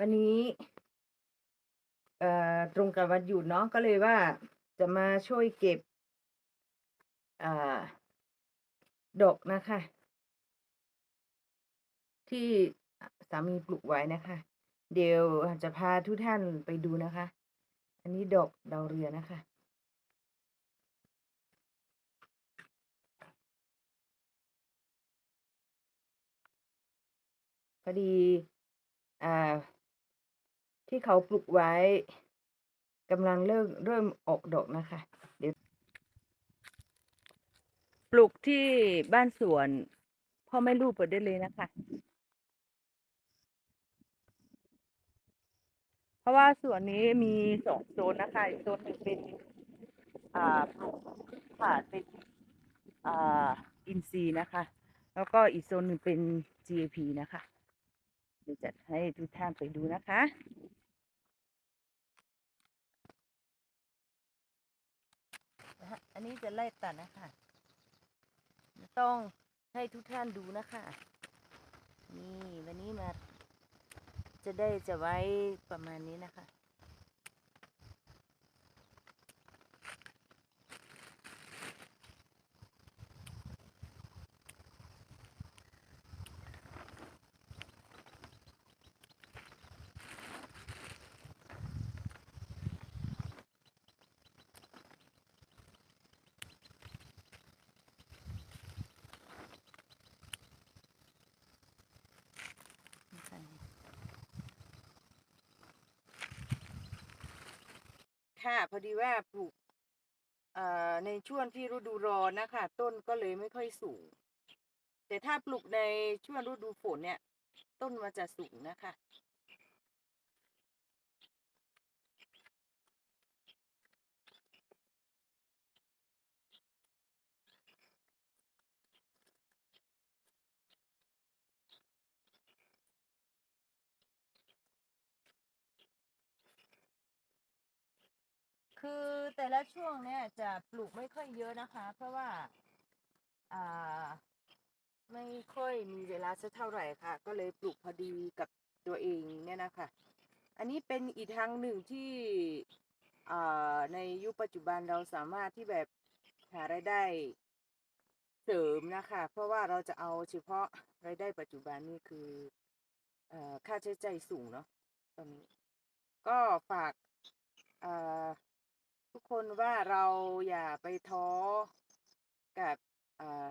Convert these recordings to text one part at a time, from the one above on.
วันนี้เอ่อตรงกับวันหยุดเนาะก็เลยว่าจะมาช่วยเก็บอดอกนะคะ ที่สามีปลูกไว้นะคะ เดี๋ยวจะพาทุกท่านไปดูนะคะ อันนี้ดอกดาวเรืองนะคะพอดีอ่า ที่เขาปลูกไว้กำลังเริ่มเริ่มออกดอกนะคะ เดี๋ยว ปลูกที่บ้านสวนพ่อแม่ลูกเปิดได้เลยนะคะ เพราะว่าสวนนี้มี2โซนนะคะโซนหนึ่งเป็นอ่าปลูกค่ะเป็นอ่าอินทรีนะคะ แล้วก็อีกโซนหนึ่งเป็น GAP นะคะ เดี๋ยวจะให้ทุกท่านไปดูนะคะ อันนี้จะไล่ตัดนะคะ ต้องให้ทุกท่านดูนะคะ นี่วันนี้มา จะได้จะไว้ประมาณนี้นะคะนะคะ ค่ะ พอดีว่าปลูกอ่าในช่วงที่ฤดูร้อนนะคะ ต้นก็เลยไม่ค่อยสูง แต่ถ้าปลูกในช่วงฤดูฝนเนี่ย ต้นมันจะสูงนะคะ คือแต่ละช่วงเนี่ยจะปลูกไม่ค่อยเยอะนะคะ เพราะว่าอ่าไม่ค่อยมีเวลาสักเท่าไรค่ะ ก็เลยปลูกพอดีกับตัวเองเนี่ยนะค่ะอันนี้เป็นอีกทางหนึ่งที่อ่าในยุคปัจจุบันเราสามารถที่แบบหารายได้เสริมนะคะ เพราะว่าเราจะเอาเฉพาะรายได้ปัจจุบันนี่คืออ่อค่าใช้จ่ายสูงเนาะตอนนี้ ก็ฝากอ่า ทุกคนว่าเราอย่าไปท้อกับอ่า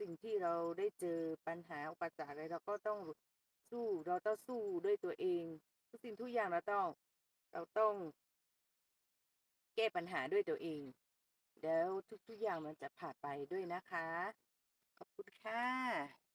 สิ่งที่เราได้เจอปัญหาอุปสรรคอะไรเราก็ต้องสู้เราต้องสู้ด้วยตัวเอง ทุกสิ่งทุกอย่างเราต้อง เราต้อง แก้ปัญหาด้วยตัวเองแล้วทุกๆอย่างมันจะผ่านไปด้วยนะคะ ขอบคุณค่ะ